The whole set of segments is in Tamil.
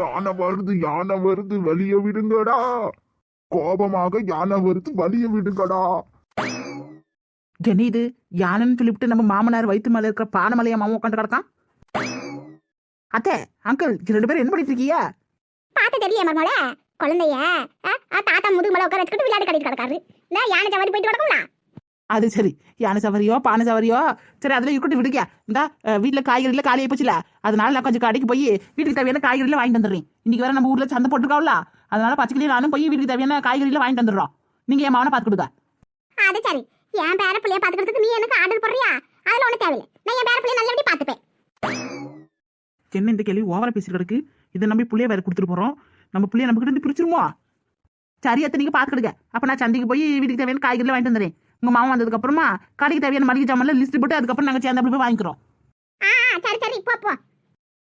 யானை வருது யானை வருது வலிய விடுங்கடா. கோபமாக யானை வருது வலிய விடுங்கடா. இது யானைன்னு சொல்லிவிட்டு நம்ம மாமனார் வயிற்று மேல இருக்கிற பானமலையா மாமா உட்காந்து கிடக்கான். அத்தை அங்கிள் ரெண்டு பேரும் என்ன பண்ணிட்டு இருக்கீங்க? பார்த்து தெரியல மர்மோல குழந்தைய தாத்தா முதுகு மேல உட்கார வச்சுக்கிட்டு விளையாட்டு கட்டிட்டு கிடக்காரு. இந்த யானை சவாரி போயிட்டு கிடக்கும்ல அது சரி. யானை சவரியோ பானை சவரியோ சரி அதில் இருக்கட்டும் விடுங்க. இந்த வீட்டில் காய்கறியில் காலியாக போச்சுல அதனால நான் கொஞ்சம் கடைக்கு போய் வீட்டுக்கு தேவையான காய்கறியில் வாங்கிட்டு வந்துடுறேன். இன்னைக்கு வேற நம்ம ஊரில் சந்தை போட்டுருக்காவில. அதனால பச்சைக்கிளி நானும் போய் வீட்டுக்கு தேவையான காய்கறியில் வாங்கிட்டு வந்துடுறோம். நீங்கள் என் மாவனை பார்த்து கொடுங்க. அது சரி. என் பேர பிள்ளைய பாத்துக்கிறதுக்கு நீ எனக்கு ஆர்டர் போடுறியா? அதுல ஒண்ணு தேவையில்லை. நான் என் பேர பிள்ளைய நல்லபடி பாத்துப்பேன் என்ன இந்த கேள்வி ஓவரா பேசிட்டு கிடக்கு? இதை நம்பி புள்ளைய வேற கொடுத்துட்டு போறோம். நம்ம புள்ளைய நம்ம கிட்ட பிரிச்சிருமோ? சரி அத்தை நீங்க பாத்துக்கிடுங்க அப்ப நான் சந்தைக்கு போய் வீட்டுக்கு தேவையான காய்கறிலாம் வாங்கிட்டு வந்துடுறேன். உங்க மாமா வந்ததுக்கு அப்புறமா கடைக்கு தேவையான மளிகை ஜாமான்ல லிஸ்ட் போட்டு அதுக்கப்புறம் நாங்க சேர்ந்து போய் வாங்கிக்கிறோம். ஆ சரி சரி போ போ.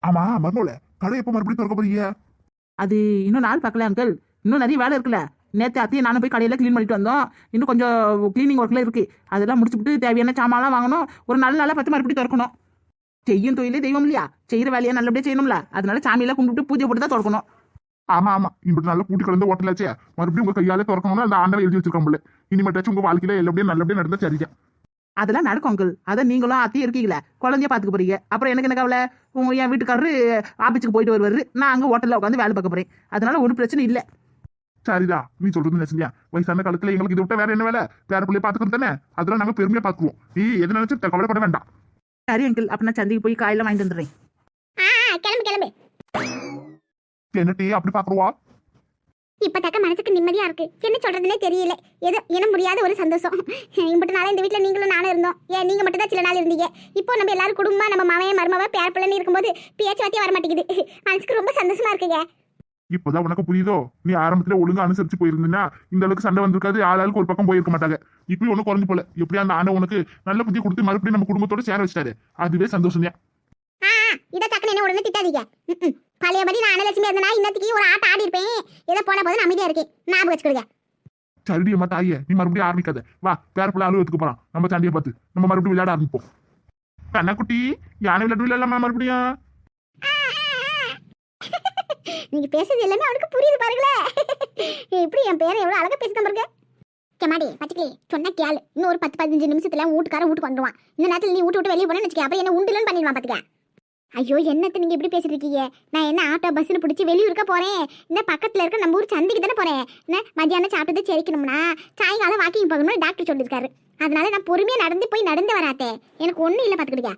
ஆமா மர்மோல கடை எப்ப மறுபடியும் திறக்க போறீங்க? அது இன்னும் நாள் பார்க்கல அங்கிள் இன்னும் நிறைய வேலை இருக்குல்ல. நேற்று அத்தையும் நானும் போய் கடையில் க்ளீன் பண்ணிட்டு வந்தோம். இன்னும் கொஞ்சம் க்ளீனிங் ஒர்க்கில் இருக்கு. அதெல்லாம் முடிச்சுட்டு தேவையான சாமான்லாம் வாங்கணும். ஒரு நல்ல நாளாக பத்து மறுபடியும் திறக்கணும். செய்யும் தொழிலே தெய்வம் இல்லையா? செய்கிற வேலையை நல்லபடியாக செய்யணும்ல. அதனால சாமியெல்லாம் கும்பிட்டு பூஜை போட்டு தான் திறக்கணும். ஆமா ஆமா. இப்படி நல்லா பூட்டி கலந்து ஓட்டலாச்சே. மறுபடியும் உங்க கையாலே திறக்கணும்னு அந்த ஆண்டவை எழுதி வச்சிருக்கோம் போல. இனிமேட்டாச்சும் உங்க வாழ்க்கையில எல்லாபடியும் நல்லபடியா நடந்தா சரியா அதெல்லாம் நடக்கும் அங்கிள். அதை நீங்களும் அத்தையும் இருக்கீங்களே. குழந்தைய பார்த்துக்க போறீங்க. அப்புறம் எனக்கு என்ன கவலை? உங்க என் வீட்டுக்காரரு ஆஃபீஸுக்கு போயிட்டு வருவாரு. நான் அங்கே ஹோட்டலில் உட்காந்து வேலை பார்க்க போறேன். அதனால ஒரு பிரச்சனை இல்லை. சரிதா நீ சொல்றது நினைச்சியா வயசான காலத்துல எங்களுக்கு இதை விட்ட வேற என்ன வேலை? பேர பிள்ளைய பாத்துக்கிறது தானே? அதெல்லாம் நாங்க பெருமையா பாத்துக்குவோம் நீ எது நினைச்சு கவலைப்பட வேண்டாம். சரி அங்கிள். அப்போ நான் சந்தைக்கு போய் காயெல்லாம் வாங்கிட்டு வந்துடுறேன். என்ன டீ அப்படி பாக்குறவா? இப்ப தக்க மனசுக்கு நிம்மதியா இருக்கு. என்ன சொல்றதுனே தெரியல. ஏதோ இனம் முடியாத ஒரு சந்தோஷம். இம்பட்டு நாளா இந்த வீட்ல நீங்களும் நானும் இருந்தோம். ஏன் நீங்க மட்டும் தான் சில நாள் இருந்தீங்க. இப்போ நம்ம எல்லாரும் குடும்பமா நம்ம மாமைய மருமவ பேர பிள்ளைன்னு இருக்கும்போது பேச்சுவார்த்தையே வர மாட்டேங்குது மனசுக்கு ரொம்ப சந்தோஷமா இருக்குங்க இப்போதான் உனக்கு புரியுதோ? நீ ஆரம்பத்துல ஒழுங்கா அனுசரிச்சு போயிருந்தீங்கன்னா இந்த அளவுக்கு சண்டை வந்திருக்காது. ஆளாளுக்கு ஒரு பக்கம் போயிருக்க மாட்டாங்க. இப்பயும் ஒண்ணு குறைஞ்சு போல. எப்படியா அந்த ஆண்டை உனக்கு நல்ல புத்தி கொடுத்து மறுபடியும் நம்ம குடும்பத்தோட சேர வச்சிட்டாரு. அதுவே சந்தோஷம் தான் இதை டக்குன்னு என்ன உடனே திட்டாதீங்க. பழையபடி நான் அனலட்சுமி இருந்தனா இன்னத்துக்கு ஒரு ஆட்ட ஆடி இருப்பேன். ஏதோ போன போது நான் அமைதியா இருக்கேன். ஞாபகம் வச்சுக்கிடுங்க சரிடி அம்மா தாயே நீ மறுபடியும் ஆரம்பிக்காத. வா பேர பிள்ளை அலுவலகத்துக்கு போறான். நம்ம சண்டையை பார்த்து. நம்ம மறுபடியும் விளையாட ஆரம்பிப்போம். கண்ணக்குட்டி யானை விளையாட்டு விளையாடலாமா மறுபடியும்? நீங்க பேசுறது எல்லாமே அவனுக்கு புரியுது பாருங்களே. எப்படி என் பேரை எவ்வளவு அழகா பேசுதான் பாருங்க. கேமாடி பச்சைக்கிளி சொன்ன கேளு. இன்னும் ஒரு பத்து பதினஞ்சு நிமிஷத்துல உன் வீட்டுக்காரன் வீட்டுக்கு வந்துருவான். இந்த நேரத்துல நீ வீட்டு விட்டு வெளியே போனேன்னு வச்சுக்க அப்புறம் என்ன உண்டுலன்னு பண்ணிடுவான் பாத்துக்க. ஐயோ என்னத்த நீங்க இப்படி பேசிட்டு இருக்கீங்க? நான் என்ன ஆட்டோ பஸ்னு பிடிச்சி வெளியூருக்க போறேன்? இந்த பக்கத்துல இருக்க நம்ம ஊர் சந்தைக்கு தானே போறேன்? என்ன மத்தியானம் சாப்பிட்டது செரிக்கணும்னா சாயங்காலம் வாக்கிங் போகணும்னு டாக்டர் சொல்லியிருக்காரு. அதனால நான் பொறுமையா நடந்து போய் நடந்து வராத்தே. எனக்கு ஒண்ணும் இல்லை பாத்துக்கிடுங்க.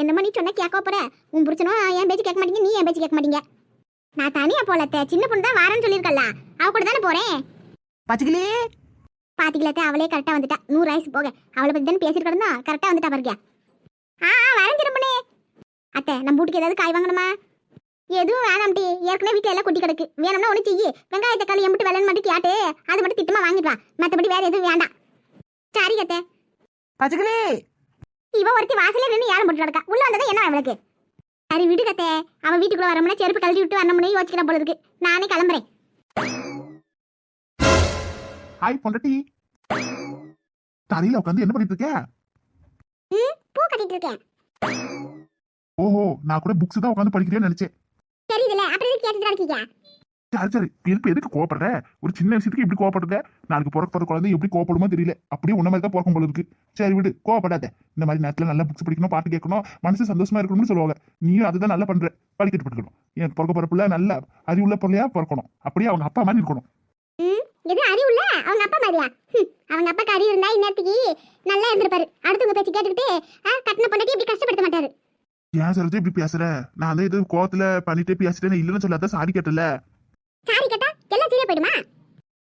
என்னமோ நீ சொன்னா கேட்க போற. உன் புருஷனும் என் பேச்சு கேட்க மாட்டீங்க நீ என் பேச்சு கேட்க மாட்டீங்க. நான் தனியா போலத்த சின்ன பொண்ணு தான் வாரேன்னு சொல்லியிருக்கல அவ கூட தானே போறேன். பச்சைக்கிளி பாத்தீங்களா அவளே கரெக்டா வந்துட்டா. நூறு வயசு போக. அவளை பத்தி தானே பேசிட்டு கிடந்தா கரெக்டா வந்துட்டா பாருங்க. ஆ பொண்ணே. அத்தை நம்ம வீட்டுக்கு ஏதாவது காய் வாங்கணுமா? எதுவும் வேணாம்டி ஏற்கனவே வீட்டுல எல்லாம் கொட்டி கிடக்கு. வேணும்னா ஒண்ணு செய்யி. வெங்காய தக்காளி எம்பிட்டு விலைன்னு மட்டும் கேட்டு அதை மட்டும் திட்டமா வாங்கிட்டு வா மத்தபடி வேற எதுவும் வேண்டாம். சரி அத்தை. பச்சைக்கிளி இவ ஒருத்தி வாசல்ல நின்று யாரும் போட்டு கிடக்கா. உள்ள வந்ததா என்ன அவளுக்கு? சரி விடு கத்தே அவன் வீட்டுக்குள்ள வரமுன்னா செருப்பு கழட்டி விட்டு வரணும்னு யோசிக்கிற போல இருக்கு. நானே கிளம்புறேன். ஹாய் பொண்டட்டி. தரையில உட்காந்து என்ன பண்ணிட்டு இருக்க? பூ கட்டிட்டு இருக்கேன். ஓஹோ நான் கூட புக்ஸ் தான் உட்காந்து படிக்கிறேன்னு நினைச்சேன். தெரியுதுல அப்புறம் எதுக்கு கேட்டுட்டு இருக்கீங்க? சரி சரி எதுக்கு எதுக்கு கோவப்படுற? ஒரு சின்ன விஷயத்துக்கு இப்படி கோவப்படுற? நாளைக்கு பிறக்க போற குழந்தை எப்படி கோவப்படுமோ தெரியல. அப்படியே உன்ன மாதிரி தான் பிறக்கும் போல இருக்கு. சரி விடு கோவப்படாத. இந்த மாதிரி நேரத்துல நல்லா புக்ஸ் படிக்கணும் பாட்டு கேட்கணும் மனசு சந்தோஷமா இருக்கணும்னு சொல்லுவாங்க. நீயும் அதுதான் நல்லா பண்ற. படிக்கட்டு படிக்கணும். என் பிறக்க போற பிள்ளை நல்ல அறிவுள்ள பிள்ளையா பிறக்கணும். அப்படியே அவங்க அப்பா மாதிரி இருக்கணும். எது அறிவுல அவங்க அப்பா மாதிரியா? அவங்க அப்பாக்கு அறிவு இருந்தா இந்நேரத்துக்கு நல்லா இருந்திருப்பாரு. அடுத்தவங்க பேச்சு கேட்டுக்கிட்டு கட்டின பொண்டாட்டி இப்படி கஷ்டப்படுத்த மாட்டாரு. ஏன் சரோஜா இப்படி பேசுற? நான் தான் இது கோவத்துல பண்ணிட்டே பேசிட்டேன் இல்லைன்னு சொல்லாத சாரி கேட்டல சாரி கேட்டா எல்லாம் சரியா போயிடுமா?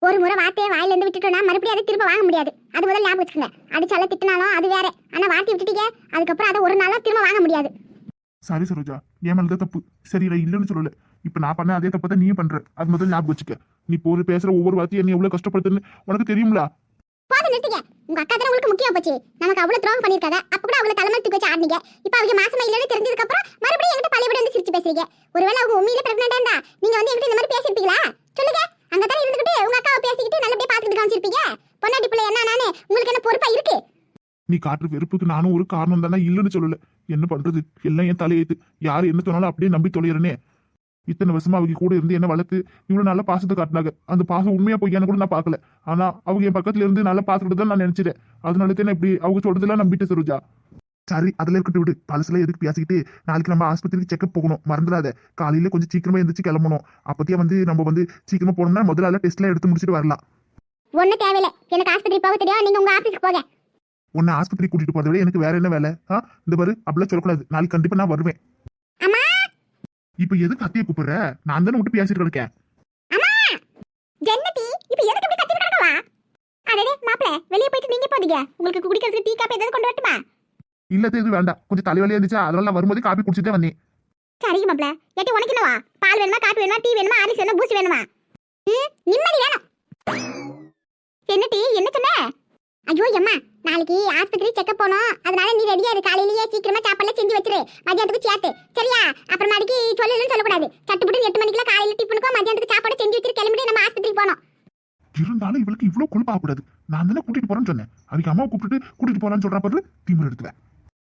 ஒரு முறை வார்த்தையை வாயில இருந்து விட்டுட்டோம்னா மறுபடியும் அதை திரும்ப வாங்க முடியாது. அது முதல்ல ஞாபகம் வச்சுக்கோங்க. அடிச்சால திட்டினாலும் அது வேற. ஆனா வார்த்தை விட்டுட்டீங்க அதுக்கப்புறம் அதை ஒரு நாளா திரும்ப வாங்க முடியாது. சாரி சரோஜா என் மேலதான் தப்பு. சரி நான் இல்லைன்னு சொல்லல. இப்ப நான் பண்ண அதே தப்பை தான் நீயும் பண்ற. அது முதல்ல ஞாபகம் வச்சுக்க. நீ போற பேசுற ஒவ்வொரு வார்த்தையும் நீ எவ்வளவு கஷ்டப்படுத்துன்னு உனக்கு தெரியும்ல? போதும் நிறுத்துங்க உங்க அக்கா தானே உங்களுக்கு முக்கியம் போச்சு. நமக்கு அவ்வளவு துரோகம் பண்ணிருக்காங்க அப்ப கூட அவளை தலைமை தூக்கி வச்சு ஆடுனீங்க. இப்ப அவங்க மாசமா இல்லன்னு தெரிஞ்சதுக்கு அப்புறம் மறுபடியும் என்கிட்ட பழையபடி வந்து சிரிச்சு பேசுறீங்க. ஒருவேளை அவங்க உண்மையில பிரெக்னெண்டா இருந்தா நீங்க வந்து என்கிட்ட இந்த மாதிரி பேசிருப்பீங்களா சொல்லுங்க. அங்க தானே இருந்துகிட்டு உங்க அக்காவை பேசிக்கிட்டு நல்லபடியா பாத்துக்கிட்டு காமிச்சிருப்பீங்க பொன்னாட்டி பிள்ளை என்ன நானு? உங்களுக்கு என்ன பொறுப்பா இருக்கு? நீ காட்டுற வெறுப்புக்கு நானும் ஒரு காரணம் தானே இல்லைன்னு சொல்லல. என்ன பண்றது? எல்லாம் என் தலையெழுத்து. யாரு என்ன சொன்னாலும் அப்படியே நம்பி தொலைகிறனே இத்தனை வருஷமா அவங்க கூட இருந்து என்ன வளர்த்து இவ்வளவு நல்ல பாசத்தை காட்டினாங்க. அந்த பாசம் உண்மையா பொய்யான்னு கூட நான் பார்க்கல. ஆனா அவங்க என் பக்கத்துல இருந்து நல்லா பாத்துக்கிட்டு தான் நான் நினைச்சிட்டேன். அதனால தான் இப்படி அவங்க சொல்றதெல்லாம் நம்பிட்டு சரோஜா. சரி அதுல இருக்கட்டும் விடு. பழசுல எதுக்கு பேசிக்கிட்டு நாளைக்கு நம்ம ஆஸ்பத்திரிக்கு செக்அப் போகணும். மறந்துடாத. காலையில கொஞ்சம் சீக்கிரமா எந்திரிச்சு கிளம்பணும். அப்பத்தியே வந்து நம்ம வந்து சீக்கிரமா போனோம்னா முதல்ல டெஸ்ட் எல்லாம் எடுத்து முடிச்சிட்டு வரலாம். ஒன்றும் தேவையில்லை. எனக்கு ஆஸ்பத்திரி போக தெரியும். நீங்கள் உங்கள் ஆஃபீஸ்க்கு போங்க. உன்னை ஆஸ்பத்திரி கூட்டிட்டு போறதை விட எனக்கு வேற என்ன வேலை? ஆ? இந்த பாரு அப்படிலாம் சொல்லக்கூடாது. நாளைக்கு கண்டிப்பா நான் வருவேன். இப்ப எதுக்கு அத்தையை கூப்பிடுற? நான் தானே விட்டு பேசிட்டு இருக்கேன். ஜன்னதி இப்போ எதுக்கு இப்படி கத்திட்டு கிடக்கவா? அடடே மாப்பிள வெளியே போயிட்டு நீங்க போதீங்க உங்களுக்கு குடிக்கிறதுக்கு டீ காப்பி ஏதாவது கொண்டு வரட்டுமா? இல்ல இது வேண்டாம். கொஞ்சம் தலைவலியா இருந்துச்சா அதனால நான் வரும்போது காப்பி குடிச்சிட்டே வந்தேன். சரிங்க மாப்பிள. ஏட்டி உனக்கு என்னவா? பால் வேணுமா காப்பி வேணுமா டீ வேணுமா ஆரிஸ் வேணுமா பூஸ்ட் வேணுமா? நிம்மதி வேணும் என்ன டீ என்ன சொன்ன? ஐயோ அம்மா நாளைக்கு ஆஸ்பத்திரி செக்கப் போனோம் அதனால நீ ரெடியா இரு. காலையிலேயே சீக்கிரமா சாப்பாடுல செஞ்சு வச்சிரு. மதியானத்துக்கு சேர்த்து. சரியா? அப்புறம் நாளைக்கு சொல்லலன்னு சொல்லக்கூடாது. சட்டுப்புட்டு எட்டு மணிக்குள்ள காலையில டிஃபனுக்கும் மதியானத்துக்கு சாப்பாடு செஞ்சு வச்சிரு கிளம்பிட்டு நம்ம ஆஸ்பத்திரிக்கு போனோம். இருந்தாலும் இவளுக்கு இவ்வளவு கொழுப்பு ஆகக்கூடாது நான் தானே கூட்டிட்டு போறேன்னு சொன்னேன். அவங்க அம்மாவை கூப்பிட்டு கூட்டிட்டு போறான்னு சொல்றா பாரு திமிர் எடுத்துவேன்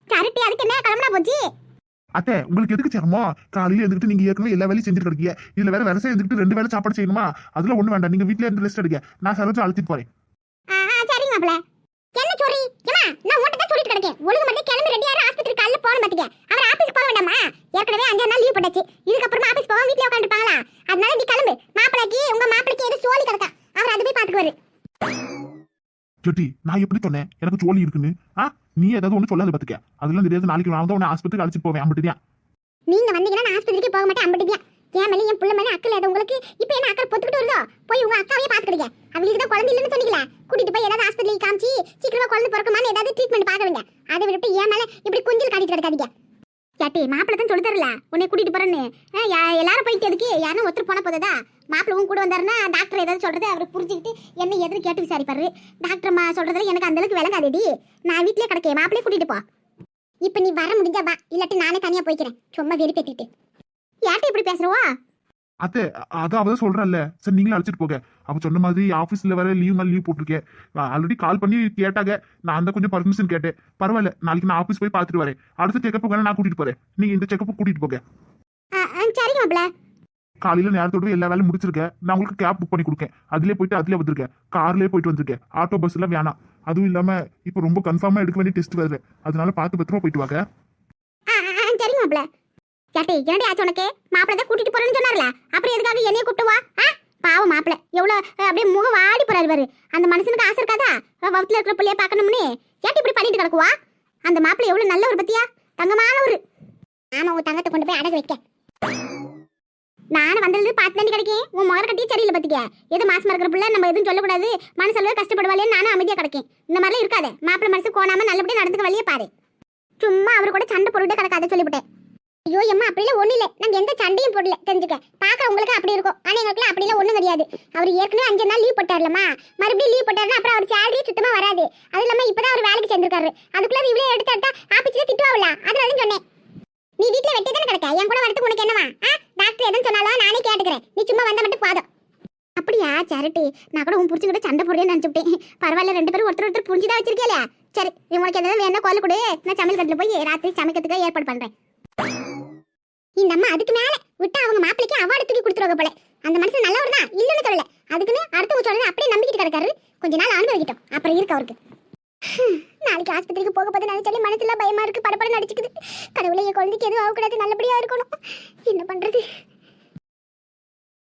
கரெக்ட் அதுக்கு என்ன? கிளம்புனா போச்சு? அத்தை உங்களுக்கு எதுக்கு சிரமம்? காலையில எழுந்துட்டு நீங்க ஏற்கனவே எல்லா வேலையும் செஞ்சுட்டு இருக்கீங்க இதுல வேற வேலை எழுந்துட்டு ரெண்டு வேலை சாப்பாடு செய்யணுமா? அதுல ஒண்ணு வேண்டாம். நீங்க வீட்ல இருந்து ரெஸ்ட் எடுங்க. நான் சரோஜா அழுத்திட்டு போறேன். என்ன சொல்லிட்டு கிடக்கேன். ஒழுங்கு மட்டும் கிளம்பி ரெடியா ஆஸ்பத்திரி காலைல போன பாத்துக்க. அவர் ஆபீஸ்க்கு போக வேண்டாமா? ஏற்கனவே அஞ்சாறு நாள் லீவ் போட்டாச்சு. இதுக்கப்புறமா ஆபீஸ் போக வீட்லயே உட்காந்துருப்பாங்களா அதனால நீ கிளம்பு. மாப்பிளைக்கு உங்க மாப்பிளைக்கு எது சோலி கிடக்கா? அவர் அது போய் பாத்துக்குவாரு. சொட்டி நான் எப்படி சொன்னேன்? எனக்கு சோழி இருக்குன்னு. ஆ? நீ ஏதாவது ஒண்ணு சொல்லாது பாத்துக்க. அதெல்லாம் தெரியாது. நாளைக்கு நான் தான் உன்னை ஆஸ்பத்திரிக்கு அழைச்சிட்டு போவேன். அப்படியா நீங்க வந்தீங்கன்னா நான் ஆஸ்பத்திரிக்கு போக மாட்டேன் அம்பட்டியா? என் மேல என் புள்ள மேல அக்கல் அது உங்களுக்கு இப்போ என்ன அக்கறை பொத்துக்கிட்டு வருதோ போய் உங்க அக்காவையே பாத்துக்கிடுங்க அவங்களுக்கு தான் குழந்தை இல்லைன்னு சொன்னீங்களே கூட்டிட்டு போய் ஏதாவது ஆஸ்பத்திரிக்கு காமிச்சு சீக்கிரமா குழந்தை பிறக்குமான்னு ஏதாவது ட்ரீட்மெண்ட் பாக்குறீங்க அதை விட்டு என் மேல இப்படி குஞ்சல் காட்டிட்டு கிடக்காதீங்க யாட்டி மாப்பிள்ள தான் சொல்லி தரல உன்னை கூட்டிட்டு போறேன்னு ஆ, யா- எல்லாரும் போயிட்டு எதுக்கு யாரும் ஒருத்தர் போன போதா மாப்பிள்ளவும் கூட வந்தாருன்னா டாக்டர் ஏதாவது சொல்றது அவர் புரிஞ்சுக்கிட்டு என்ன எதுன்னு கேட்டு விசாரிப்பாரு. டாக்டர் அம்மா சொல்றதுல எனக்கு அந்த அளவுக்கு விளங்காதேடி நான் வீட்லயே கிடக்கேன். மாப்பிள்ளையே கூட்டிட்டு போ. இப்ப நீ வர முடிஞ்சா வா. இல்லாட்டி நானே தனியா போய்க்கிறேன். சும்மா வெறுப்பேத்திட்டு யார்கிட்ட இப்படி பேசுறவா? அத்தை அதான் அவதான் சொல்றேன்ல சரி நீங்களும் அழைச்சிட்டு போக அவ சொன்ன மாதிரி ஆபீஸ்ல வேற லீவ் நாள் லீவ் போட்டிருக்கேன். ஆல்ரெடி கால் பண்ணி கேட்டாங்க. நான் தான் கொஞ்சம் பர்மிஷன் கேட்டேன். பரவாயில்ல நாளைக்கு நான் ஆபீஸ் போய் பார்த்துட்டு வரேன். அடுத்த செக்கப் வேணா நான் கூட்டிட்டு போறேன். நீங்க இந்த செக்கப் கூட்டிட்டு போங்க. சரிங்க காலையில நேரத்தோட எல்லா வேலையும் முடிச்சிருக்கேன் நான் உங்களுக்கு கேப் புக் பண்ணி கொடுக்கேன். அதுலேயே போயிட்டு அதுலேயே வந்திருக்கேன் கார்லேயே போயிட்டு வந்திருக்கேன் ஆட்டோ பஸ் எல்லாம் வேணாம். அதுவும் இல்லாம இப்போ ரொம்ப கன்ஃபார்மா எடுக்க வேண்டிய டெஸ்ட் வருது அதனால பார்த்து பத்திரமா போயிட்டு வாங்க. சரி மாப்பிள ஆ, என்னடி ஆச்சு உனக்கு? மாப்பிள தான் கூட்டிட்டு போறேன்னு சொன்னார்ல. அப்புறம் எதுக்காக என்னைய கூப்பிட்டு வா? ஆ? பாவம் மாப்பிள்ள. எவ்வளவு அஹ், அப்படியே முகம் வாடி போறாரு பாரு. அந்த மனுஷனுக்கு ஆசை இருக்காதா? வகுத்துல வவுத்துல இருக்கிற பிள்ளைய பார்க்கணும்னு. ஏட்டி இப்படி பண்ணிட்டு கிடக்குவா? அந்த மாப்பிள எவ்வளவு நல்ல ஒரு பத்தியா? தங்கமான ஒரு ஆமா உன் தங்கத்தை கொண்டு போய் அடகு வைக்க. நானும் வந்தது பார்த்து தாண்டி கிடைக்கேன் உன் முகர கட்டியே சரியில்லை பார்த்துக்க எது மாசமா இருக்கிற பிள்ளை நம்ம எதுவும் சொல்லக்கூடாது. மனசளவு கஷ்டப்படுவாளேன்னு நானும் அமைதியா கிடைக்கேன். இந்த மாதிரிலாம் இருக்காது. மாப்பிள்ள மனசு கோணாமல் நல்லபடியாக நடந்துக்க வழியே பாரு. சும்மா அவர் கூட சண்டை போட்டுட்டே கிடக்காத சொல்லிவிட்டேன். ஐயோ அம்மா அப்படிலாம் ஒண்ணு இல்லை. நாங்க எந்த சண்டையும் போடல தெரிஞ்சுக்க. பாக்க உங்களுக்கு அப்படி இருக்கும். ஆனால் எங்களுக்குலாம் அப்படிலாம் ஒண்ணும் கிடையாது. அவர் ஏற்கனவே அஞ்சு நாள் லீவ் போட்டார்லம்மா. மறுபடியும் லீவ் போட்டார்னா அப்புறம் அவர் சேலரி சுத்தமா வராது. அது இல்லாம இப்பதான் அவர் வேலைக்கு சேர்ந்துருக்காரு. அதுக்குள்ளே இவ்வளோ எடுத்து எடுத்தா ஆஃபீஸில் திட்டுவாவில்ல அதனால தான் சொன்னேன். நீ வீட்டில் வெட்டி தானே கிடக்க? என் கூட வரதுக்கு உனக்கு என்னவா ஆ டாக்டர் எதுவும் சொன்னாலும் நானே கேட்டுக்கிறேன் நீ சும்மா வந்த மட்டும் போதும் அப்படியா நான் கூட உன் புரிச்சுக்கிட்ட சண்டை போடுறேன்னு நினச்சிவிட்டேன் பரவாயில்ல ரெண்டு பேரும் ஒருத்தர் ஒருத்தர் புரிஞ்சுதான் வச்சிருக்கேல சரி நீ உனக்கு எதாவது வேணா கோல கொடு. நான் சமையல் கட்டில் போய் ராத்திரி சமைக்கிறதுக்கு ஏற்பாடு பண்ணுறேன் இந்த அம்மா அதுக்கு மேலே விட்டா அவங்க மாப்பிளைக்கு அவார்டு தூக்கி கொடுத்துருவாங்க போல. அந்த மனுஷன் நல்லவர் தான் இல்லைன்னு சொல்லல. அதுக்குன்னு அடுத்தவங்க சொல்றது அப்படியே நம்பிக்கிட்டு கிடக்காரு. கொஞ்ச நாள் அனுபவிக்கிட்டோம். அப்புறம் இருக்கு அவருக்கு. நாளைக்கு ஆஸ்பத்திரிக்கு போக போது நினைச்சாலே மனசுல பயமா இருக்கு படப்பட நடிச்சுக்குது கடவுளை என் குழந்தைக்கு எதுவும் ஆகக்கூடாது நல்லபடியா இருக்கணும். என்ன பண்றது?